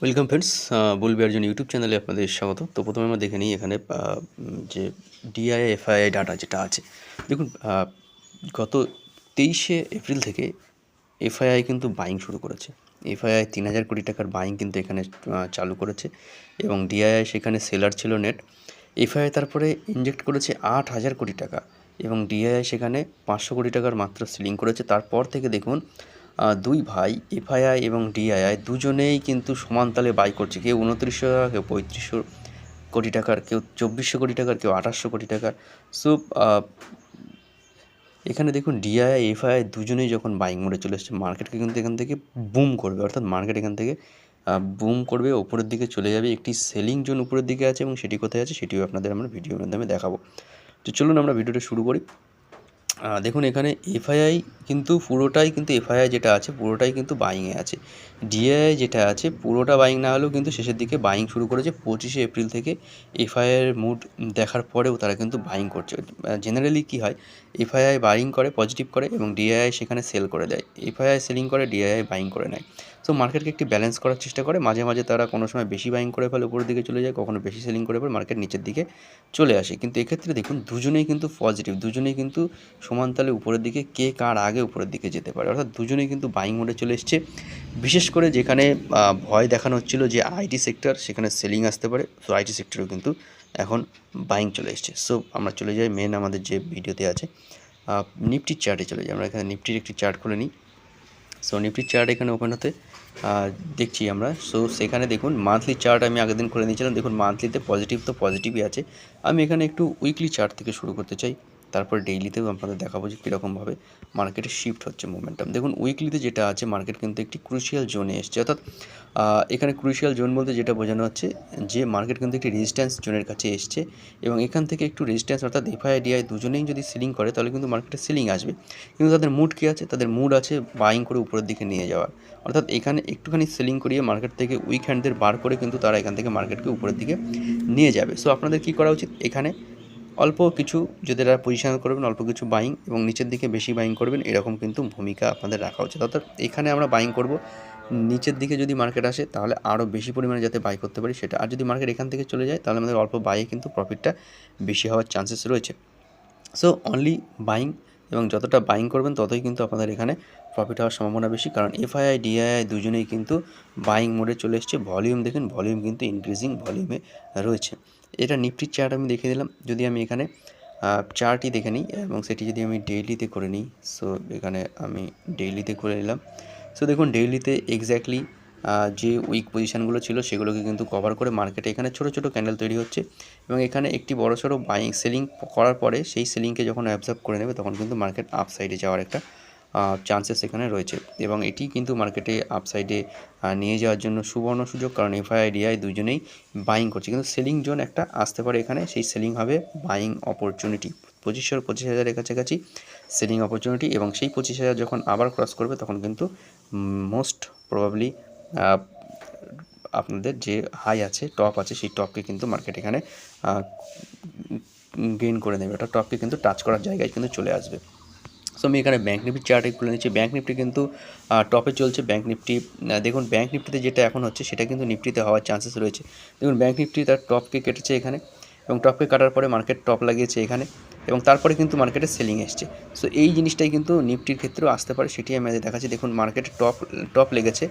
Welcome friends বলবি একজন YouTube চ্যানেলে আপনাদের স্বাগত। তো প্রথমে আমরা দেখে নিই এখানে যে ডিআই এফআইআই ডাটা যেটা আছে। দেখুন গত তেইশে এপ্রিল থেকে এফআইআই কিন্তু বাইং শুরু করেছে। এফআইআই তিন হাজার কোটি টাকার বাইং কিন্তু এখানে চালু করেছে এবং ডিআইআই সেখানে সেলার ছিল নেট এফআইআই তারপরে ইনজেক্ট করেছে আট হাজার কোটি টাকা এবং ডিআইআই সেখানে পাঁচশো কোটি টাকার মাত্র সিলিং করেছে। তারপর থেকে দেখুন দুই ভাই, এফআইআই এবং ডিআইআই, দুজনেই কিন্তু সমান তালে বাই করছে। কেউ উনত্রিশশো টাকা, কেউ পঁয়ত্রিশশো কোটি টাকার, কেউ চব্বিশশো কোটি টাকার, কেউ আঠাশশো কোটি টাকার। সো এখানে দেখুন ডিআই এফআই দুজনেই যখন বাইং মোডে চলে এসছে মার্কেটকে কিন্তু এখান থেকে বুম করবে। অর্থাৎ মার্কেট এখান থেকে বুম করবে ওপরের দিকে চলে যাবে। একটি সেলিং জোন উপরের দিকে আছে এবং সেটি কোথায় আছে, সেটিও আপনাদের আমরা ভিডিওর মাধ্যমে দেখাবো। তো চলুন আমরা ভিডিওটা শুরু করি। দেখুন, এখানে এফআইআই কিন্তু পুরোটাই কিন্তু এফআইআই যেটা আছে, পুরোটাই কিন্তু বাইংয়ে আছে। ডিআই যেটা আছে, পুরোটা বাইং না হলেও কিন্তু শেষের দিকে বাইং শুরু করেছে। পঁচিশে এপ্রিল থেকে এফআইআইয়ের মুড দেখার পরেও তারা কিন্তু বাইং করছে। জেনারেলি কি হয় এফআইআই বাইং করে পজিটিভ করে এবং ডিআইআই সেখানে সেল করে দেয়। এফআইআই সেলিং করে ডিআইআই বাইং করে নেয়। সো মার্কেটকে একটি ব্যালেন্স করার চেষ্টা করে। মাঝে মাঝে তারা কোনো সময় বেশি বাইং করে ফেলে, উপরের দিকে চলে যায়, কখনো বেশি সেলিং করে ফেলে মার্কেট নিচের দিকে চলে আসে। কিন্তু এক্ষেত্রে দেখুন, দুজনেই কিন্তু পজিটিভ দুজনেই কিন্তু সমান তালে উপরের দিকে কে কার আগে উপরের দিকে যেতে পারে। অর্থাৎ দুজনেই কিন্তু বাইং মোডে চলে এসছে। বিশেষ করে যেখানে ভয় দেখানো হচ্ছিল যে আইটি সেক্টর সেখানে সেলিং আসতে পারে। সো আইটি সেক্টরেও কিন্তু এখন বাইং চলে এসছে। সো আমরা চলে যাই মেন আমাদের যে ভিডিওতে আছে। নিফটির চার্টে চলে যাই। আমরা এখানে নিফটির একটি চার্ট খুলে নিই। সো নিফটির চার্ট এখানে ওপেন হতে দেখছি আমরা। সো সেখানে দেখুন মান্থলি চার্ট আমি আগের দিন করে নিয়েছিলাম। দেখুন মান্থলিতে পজিটিভ তো পজিটিভই আছে। আমি এখানে একটু উইকলি চার্ট থেকে শুরু করতে চাই। তারপর ডেইলিতেও আপনাদের দেখাবো যে কীরকমভাবে মার্কেটে শিফট হচ্ছে মোমেন্টাম দেখুন উইকলিতে যেটা আছে মার্কেট কিন্তু একটি ক্রুশিয়াল জোনে এসছে। অর্থাৎ এখানে ক্রুশিয়াল জোন বলতে যেটা বোঝানো হচ্ছে, যে মার্কেট কিন্তু একটি রেজিস্ট্যান্স জোনের কাছে এসছে এবং এখান থেকে একটু রেজিস্ট্যান্স অর্থাৎ এফআই ডিআই দুজনেই যদি সিলিং করে, তাহলে কিন্তু মার্কেটে সিলিং আসবে। কিন্তু তাদের মুড কী আছে? তাদের মুড আছে বাইং করে উপরের দিকে নিয়ে যাওয়ার অর্থাৎ এখানে একটুখানি সেলিং করিয়ে মার্কেট থেকে উইক হ্যান্ডদের বার করে কিন্তু তারা এখান থেকে মার্কেটকে উপরের দিকে নিয়ে যাবে। সো আপনাদের কী করা উচিত? এখানে অল্প কিছু যদি তারা পজিশন করবেন, অল্প কিছু বাইং এবং নিচের দিকে বেশি বাইং করবেন, এরকম কিন্তু ভূমিকা আপনাদের রাখা উচিত। অর্থাৎ এখানে আমরা বাইং করব, নিচের দিকে যদি মার্কেট আসে, তাহলে আরও বেশি পরিমাণে যাতে বাই করতে পারি সেটা। আর যদি মার্কেট এখান থেকে চলে যায়, তাহলে আমাদের অল্প বাইয়ে কিন্তু প্রফিটটা বেশি হওয়ার চান্সেস রয়েছে। সো অনলি বাইং এবং যতটা বাইং করবেন, ততই কিন্তু আপনাদের এখানে প্রফিট হওয়ার সম্ভাবনা বেশি। কারণ এফআইআই ডিআইআই দুজনেই কিন্তু বাইং মোডে চলে এসছে। ভলিউম দেখুন ভলিউম কিন্তু ইনক্রিজিং ভলিউমে রয়েছে। এটা নিফটির চার্ট আমি দেখে দিলাম। যদি আমি এখানে চার্টই দেখে নিই এবং সেটি যদি আমি ডেইলিতে করে নিই সো এখানে আমি ডেইলিতে করে নিলাম। সো দেখুন ডেইলিতে এক্স্যাক্টলি যে উইক পজিশানগুলো ছিল সেগুলোকে কিন্তু কভার করে মার্কেটে এখানে ছোটো ছোটো ক্যান্ডেল তৈরি হচ্ছে এবং এখানে একটি বড় সড়ো বাইং সেলিং করার পরে সেই সেলিংকে যখন অ্যাবজর্ব করে নেবে তখন কিন্তু মার্কেট আপ সাইডে যাওয়ার একটা চান্সেস এখানে রয়েছে এবং এটি কিন্তু মার্কেটে আপ সাইডে নিয়ে যাওয়ার জন্য সুবর্ণ সুযোগ কারণ এফআই ডিআই দুজনেই বাইং করছে। কিন্তু সেলিং জোন একটা আসতে পারে এখানে, সেই সেলিং হবে বাইং অপরচুনিটি পঁচিশশো পঁচিশ হাজারের কাছাকাছি সেলিং অপরচুনিটি এবং সেই পঁচিশ হাজার যখন আবার ক্রস করবে তখন কিন্তু মোস্ট প্রবাবলি আপনাদের যে হাই আছে টপ আছে, সেই টপকে কিন্তু মার্কেট এখানে গেইন করে নেবে। ওটা টপকে কিন্তু টাচ করার জায়গায় কিন্তু চলে আসবে। সো আমি এখানে ব্যাঙ্ক নিফটি চার্টে খুলে নিচ্ছি। ব্যাঙ্ক নিফটি কিন্তু টপে চলছে। ব্যাঙ্ক নিফটি দেখুন ব্যাঙ্ক নিফটিতে যেটা এখন হচ্ছে, সেটা কিন্তু নিফটিতে হওয়ার চান্সেস রয়েছে। দেখুন ব্যাঙ্ক নিফটি তার টপকে কেটেছে এখানে এবং টপকে কাটার পরে মার্কেট টপ লাগিয়েছে এখানে এবং তারপরে কিন্তু মার্কেটে সেলিং এসছে। সো এই জিনিসটাই কিন্তু নিফটির ক্ষেত্রেও আসতে পারে সেটি আমি দেখাচ্ছি। দেখুন মার্কেটে টপ টপ লেগেছে।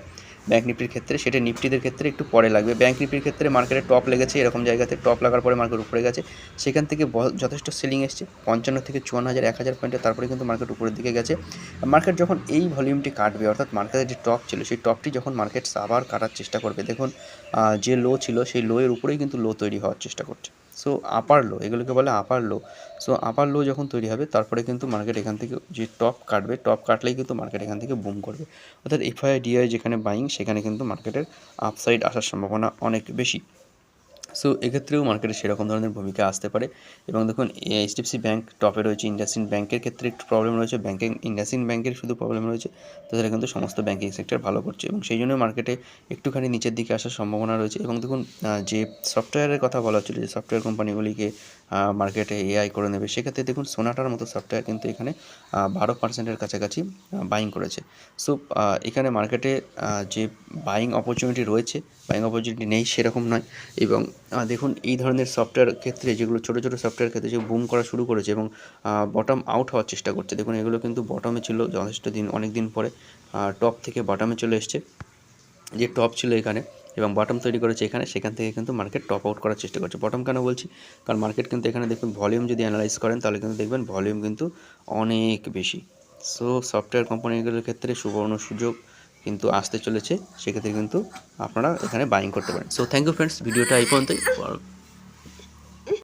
ব্যাঙ্ক নিফটির ক্ষেত্রে, সেটা নিফটিদের ক্ষেত্রে একটু পরে লাগবে। ব্যাঙ্ক নিফটির ক্ষেত্রে মার্কেটে টপ লেগেছে, এরকম জায়গাতে টপ লাগার পরে মার্কেট উপরে গেছে। সেখান থেকে যথেষ্ট সেলিং এসছে, পঞ্চান্ন থেকে চুয়ান্ন হাজার, এক হাজার পয়েন্টে তারপরে কিন্তু মার্কেট উপরের দিকে গেছে। মার্কেট যখন এই ভলিউমটি কাটবে, অর্থাৎ মার্কেটের যে টপ ছিল, সেই টপটি যখন মার্কেট আবার কাটার চেষ্টা করবে, দেখুন যে লো ছিল, সেই লোয়ের উপরেই কিন্তু লো তৈরি হওয়ার চেষ্টা করছে। সো আপার লো এগুলোকে বলে আপার লো সো আপার লো যখন তৈরি হবে, তারপরে কিন্তু মার্কেট এখান থেকে যে টপ কাটবে টপ কাটলেই কিন্তু মার্কেট এখান থেকে বুম করবে। অর্থাৎ এফআই ডিআই যেখানে বাইং সেখানে কিন্তু মার্কেটের আপসাইড আসার সম্ভাবনা অনেক বেশি। সো এক্ষেত্রেও মার্কেটে সেরকম ধরনের ভূমিকা আসতে পারে। এবং দেখুন এইচডিএফসি ব্যাঙ্ক টপে রয়েছে ইন্ডাসইন্ড ব্যাঙ্কের ক্ষেত্রে একটু প্রবলেম রয়েছে। ব্যাঙ্কিং ইন্ডাসইন্ড ব্যাঙ্কের শুধু প্রবলেম রয়েছে। তাছাড়া কিন্তু সমস্ত ব্যাঙ্কিং সেক্টর ভালো করছে। এবং সেই জন্য মার্কেটে একটুখানি নিচের দিকে আসার সম্ভাবনা রয়েছে। এবং দেখুন যে সফটওয়্যারের কথা বলা হচ্ছিল, যে সফটওয়্যার কোম্পানিগুলিকে মার্কেটে এআই করে নেবে, সেক্ষেত্রে দেখুন সোনাটার মতো সফটওয়্যার কিন্তু এখানে বারো পার্সেন্টের কাছাকাছি বাইং করেছে। সো এখানে মার্কেটে যে বাইং অপরচুনিটি রয়েছে বাইং অপরচুনিটি নেই সেরকম নয়। এবং দেখুন, এই ধরনের সফটওয়্যার ক্ষেত্রে, যেগুলো ছোটো ছোটো সফটওয়্যার ক্ষেত্রে যে বুম করা শুরু করেছে এবং বটম আউট হওয়ার চেষ্টা করছে, দেখুন, এগুলো কিন্তু বটমে ছিল যথেষ্ট দিন অনেক দিন পরে টপ থেকে বটমে চলে এসছে। যে টপ ছিল এখানে এবং বটম তৈরি করেছে এখানে, সেখান থেকে কিন্তু মার্কেট টপ আউট করার চেষ্টা করছে। বটম কেন বলছি? কারণ মার্কেট কিন্তু এখানে দেখবেন ভলিউম যদি অ্যানালাইজ করেন, তাহলে কিন্তু দেখবেন ভলিউম কিন্তু অনেক বেশি। সো সফটওয়্যার কোম্পানিগুলোর ক্ষেত্রে সুবর্ণ সুযোগ কিন্তু আসতে চলেছে, সেক্ষেত্রে কিন্তু আপনারা এখানে বাইং করতে পারেন। সো থ্যাংক ইউ ফ্রেন্ডস ভিডিওটা এই পর্যন্তই।